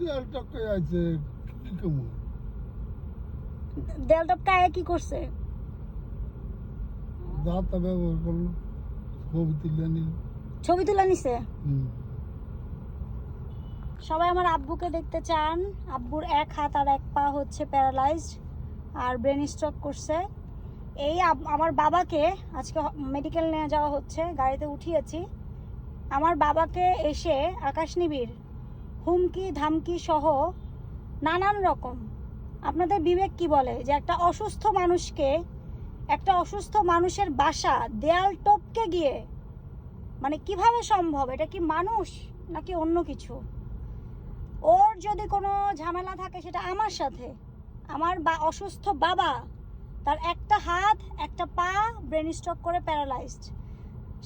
দেয়াল টপকে আছে কি কেমন দেয়াল টপকায় কি করছে? দাঁতা ব্যবহার করল ছবি তুলে নিল। ছবি তুলে নিছে? সবাই আমার আব্বুকে দেখতে চান। আব্বুর এক হাত আর এক পা হচ্ছে প্যারালাইজড আর ব্রেন স্ট্রোক করছে। এই আমার বাবাকে আজকে মেডিকেল নিয়ে যাওয়া হচ্ছে গাড়িতে উঠিয়েছি। আমার বাবাকে এসে আকাশ নিবিড় হুমকি, ধামকি সহ নানান রকম। আপনাদের বিবেক কি বলে? যে একটা অসুস্থ মানুষকে, একটা অসুস্থ মানুষের বাসা, দেয়াল টপকে গিয়ে মানে কীভাবে সম্ভব? এটা কি মানুষ নাকি অন্য কিছু? ওর যদি কোনো ঝামেলা থাকে, সেটা আমার সাথে। আমার বা অসুস্থ বাবা, তার একটা হাত, একটা পা ব্রেন স্ট্রোক করে প্যারালাইজড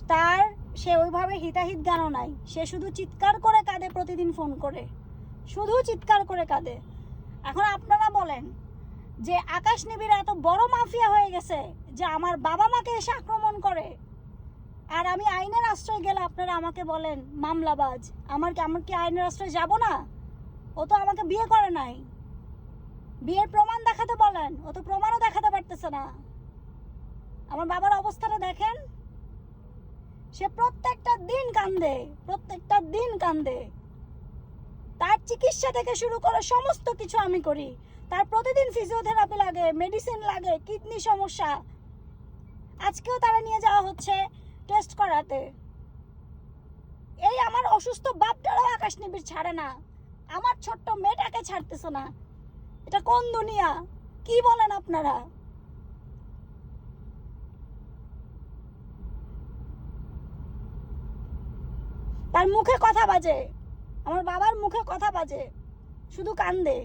তার সে ওইভাবে হিতাহিত জ্ঞানও নাই। সে শুধু চিৎকার করে কাঁদে প্রতিদিন ফোন করে। শুধু চিৎকার করে কাঁদে। এখন আপনারা বলেন যে আকাশ নিবিড় এত বড় মাফিয়া হয়ে গেছে যে আমার বাবা মাকে এসে আক্রমণ করে। আর আমি আইনের আশ্রয় গেলে আপনারা আমাকে বলেন, মামলাবাজ, আমার কি আমার কি আইনের আশ্রয় যাব না? ও তো আমাকে বিয়ে করে নাই। বিয়ের প্রমাণ দেখাতে বলেন, ও তো প্রমাণও দেখাতে পারতেছে না। আমার বাবার অবস্থাটা দেখেন। সে প্রত্যেকটা দিন কান্দে, প্রত্যেকটা দিন কান্দে। তার চিকিৎসা থেকে শুরু করে সমস্ত কিছু আমি করি। তার প্রতিদিন ফিজিওথেরাপি লাগে মেডিসিন লাগে কিডনি সমস্যা। আজকেও তারা নিয়ে যাওয়া হচ্ছে টেস্ট করাতে। এই আমার অসুস্থ বাপটারও আকাশ নিবিড় ছাড়ে না। আমার ছোট্ট মেয়েটাকে ছাড়তেছে না। এটা কোন দুনিয়া? কি বলেন আপনারা? তার মুখে কথা বাজে। আমার বাবার মুখে কথা বাজে। শুধু কান্দে।